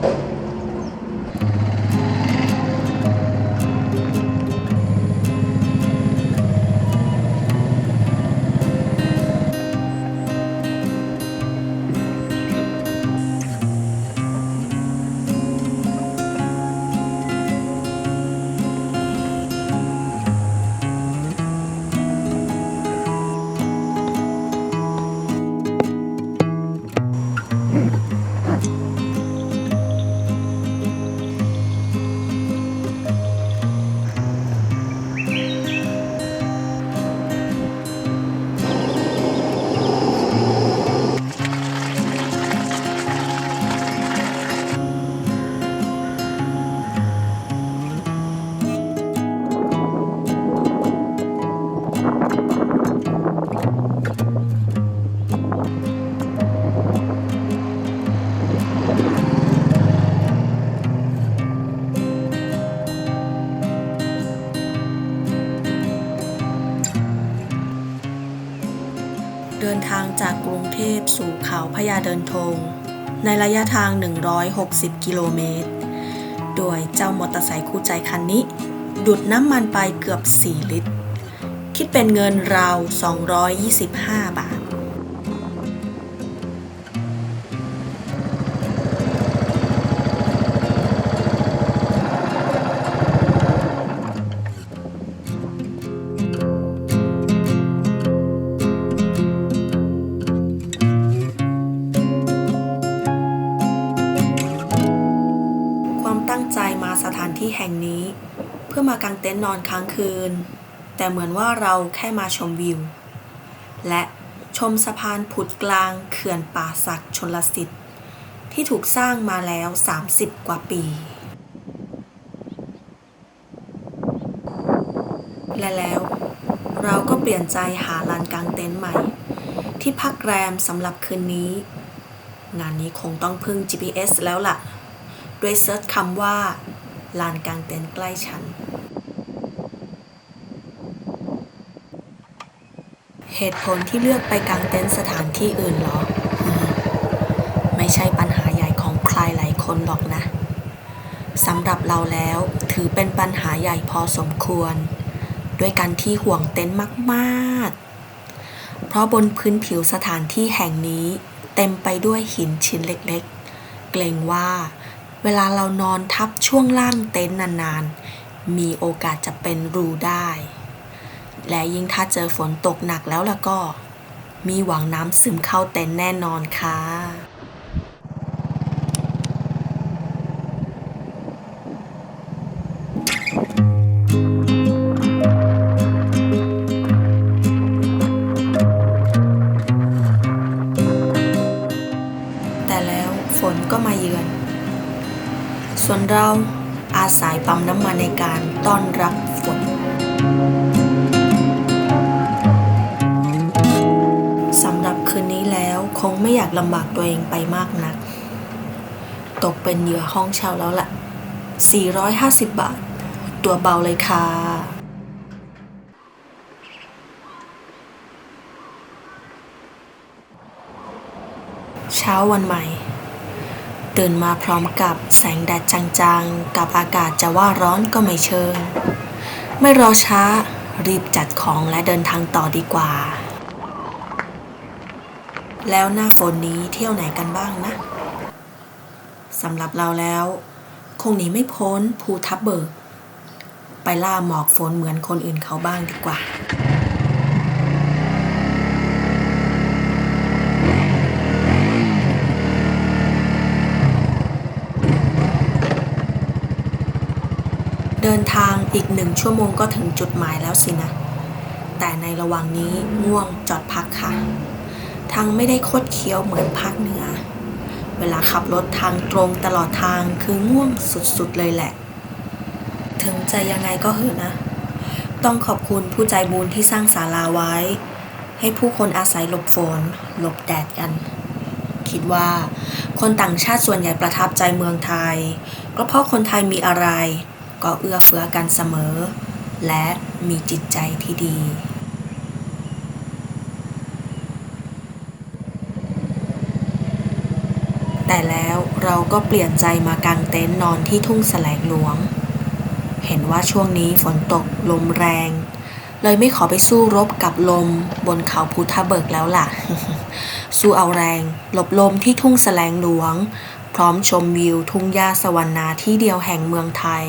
เเทพสู่เขาพญาเดินทงในระยะทาง 160 กิโลเมตร โดยเจ้ามอเตอร์ไซค์คู่ใจคันนี้ ดูดน้ำมันไปเกือบ 4 ลิตร คิดเป็นเงินราว 225 บาท มากางเต็นท์นอนค้างคืน แต่เหมือนว่าเราแค่มาชมวิว และชมสะพานผุดกลางเขื่อนป่าสักชนลสิทธิ์ ที่ถูกสร้างมาแล้ว 30 กว่าปี และแล้วเราก็เปลี่ยนใจหาลานกางเต็นท์ใหม่ ที่พักแรมสำหรับคืนนี้ งานนี้คงต้องพึ่ง GPS แล้วล่ะ ด้วยเซิร์ชคำว่าลานกลางเต็นท์ใกล้ฉัน เหตุผลที่เลือกไปกางเต็นท์สถานที่อื่นหรอ ไม่ใช่ปัญหาใหญ่ของใครหลายคนหรอกนะสำหรับเราแล้วถือเป็นปัญหาใหญ่พอสมควร ด้วยการที่ห่วงเต็นท์มาก ๆ เพราะบนพื้นผิวสถานที่แห่งนี้เต็มไปด้วยหินชิ้นเล็กๆ เกรงว่า เวลาเรานอนทับช่วงล่างเต็นท์นานๆ มีโอกาสจะเป็นรูได้ และยิ่งถ้าเจอฝนตกหนักแล้วล่ะก็ มีหวังน้ำซึมเข้าเต็นท์แน่นอนค่ะแต่แล้วฝนก็มาเยือน ส่วนเราอาศัยปั๊มน้ำมันในการต้อนรับ ไม่อยากลำบากตัวเองไปมากนัก ตกเป็นเหยื่อห้องเช่าแล้วล่ะ 450 บาท ตัวเบาเลยค่ะเช้าวันใหม่ ตื่นมาพร้อมกับแสงแดดจางๆ กับอากาศจะว่าร้อนก็ไม่เชิง ไม่รอช้ารีบจัดของและเดินทางต่อดีกว่า แล้วหน้าฝนนี้เที่ยวไหนกันบ้างนะสำหรับเราแล้ว คงหนีไม่พ้นภูทับเบิก ไปล่าหมอกฝนเหมือนคนอื่นเขาบ้างดีกว่าเดินทางอีกหนึ่งชั่วโมงก็ถึงจุดหมายแล้วสินะ แต่ในระหว่างนี้ง่วงจอดพักค่ะ ทางไม่ได้คดเคี้ยวเหมือนภาคเหนือ เวลาขับรถทางตรงตลอดทางคือง่วงสุดๆเลยแหละ ถึงจะยังไงก็เหอะนะ ต้องขอบคุณผู้ใจบุญที่สร้างศาลาไว้ ให้ผู้คนอาศัยหลบฝนหลบแดดกัน คิดว่าคนต่างชาติส่วนใหญ่ประทับใจเมืองไทย ก็เพราะคนไทยมีอะไร ก็เอื้อเฟื้อกันเสมอ และมีจิตใจที่ดี ท แต่แล้ว เราก็เปลี่ยนใจมากางเต็นท์นอนที่ทุ่งแสลงหลวง เห็นว่าช่วงนี้ฝนตกลมแรง เลยไม่ขอไปสู้รบกับลมบนเขาภูทับเบิกแล้วล่ะ สู้เอาแรงหลบลมที่ทุ่งแสลงหลวง พร้อมชมวิวทุ่งหญ้าสวรรณาที่เดียวแห่งเมืองไทย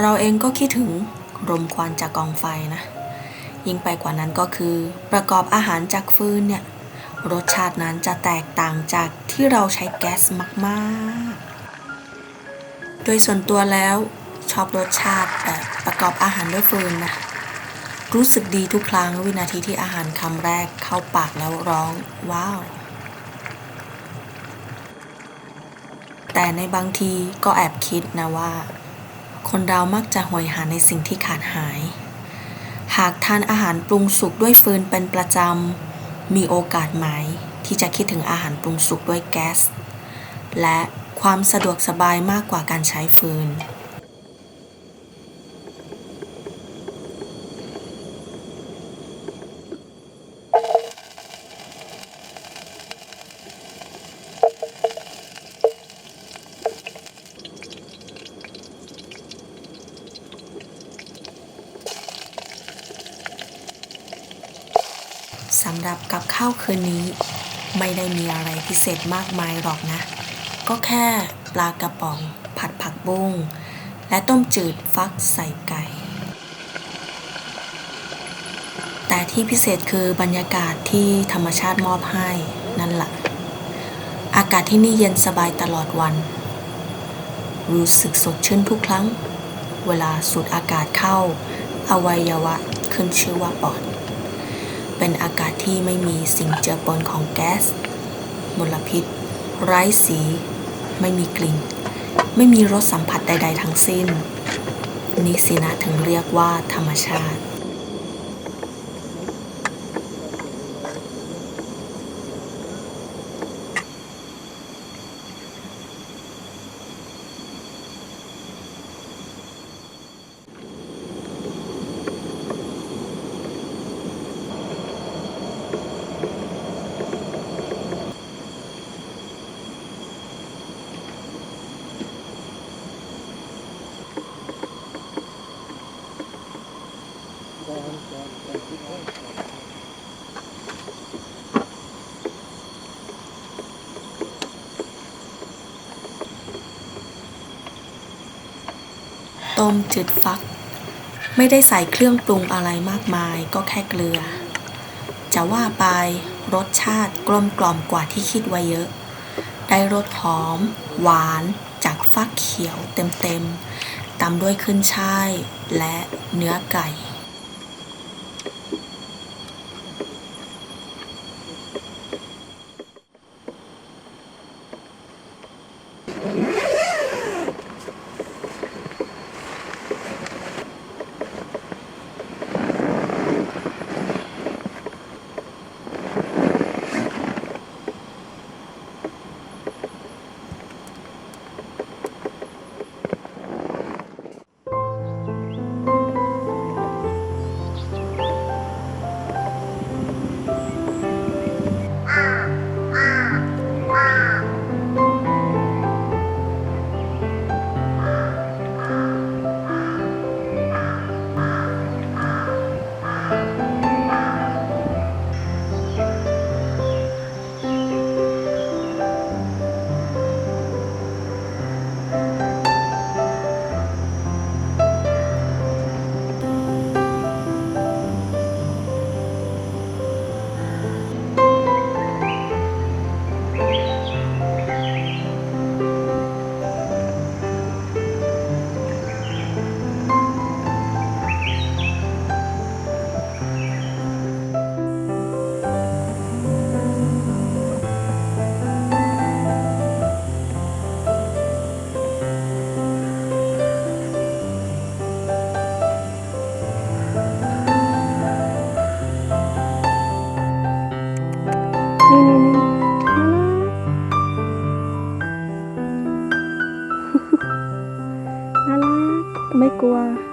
เราเองก็คิดถึงรมควันจากกองไฟนะ ยิ่งไปกว่านั้นก็คือ ประกอบอาหารจากฟืนเนี่ย รสชาตินั้นจะแตกต่างจากที่เราใช้แก๊สมากๆ โดยส่วนตัวแล้วชอบรสชาติแบบประกอบอาหารด้วยฟืนนะ รู้สึกดีทุกครั้งวินาทีที่อาหารคำแรกเข้าปากแล้วร้องว้าว แต่ในบางทีก็แอบคิดนะว่า คนเรามักจะหวยหาในสิ่งที่ขาดหาย หากทานอาหารปรุงสุกด้วยฟืนเป็นประจำ มีโอกาสไหมที่จะคิดถึงอาหารปรุงสุกด้วยแก๊ส และความสะดวกสบายมากกว่าการใช้ฟืน สำหรับกับ ข้าวคืนนี้ ไม่ได้มีอะไรพิเศษมากมายหรอกนะ ก็แค่ปลากระป๋องผัดผักบุ้งและต้มจืดฟักใส่ไก่ แต่ที่พิเศษคือบรรยากาศที่ธรรมชาติมอบให้นั่นแหละอากาศที่นี่เย็นสบายตลอดวัน รู้สึกสดชื่นทุกครั้ง เวลาสูดอากาศเข้า อวัยวะขึ้นชื่อว่าปอด เป็นอากาศที่ไม่มีสิ่งเจือปนของแก๊ส มลพิษ ไร้สี ไม่มีกลิ่น ไม่มีรสสัมผัสใด ๆ ทั้งสิ้น นี่สินะถึงเรียกว่าธรรมชาติ ต้มจืดฟัก ไม่ได้ใส่เครื่องปรุงอะไรมากมายก็แค่เกลือ จะว่าไปรสชาติกลมกล่อมกว่าที่คิดไว้เยอะ ได้รสหอม หวาน จากฟักเขียวเต็มๆตามด้วยขึ้นช่ายและเนื้อไก่ น่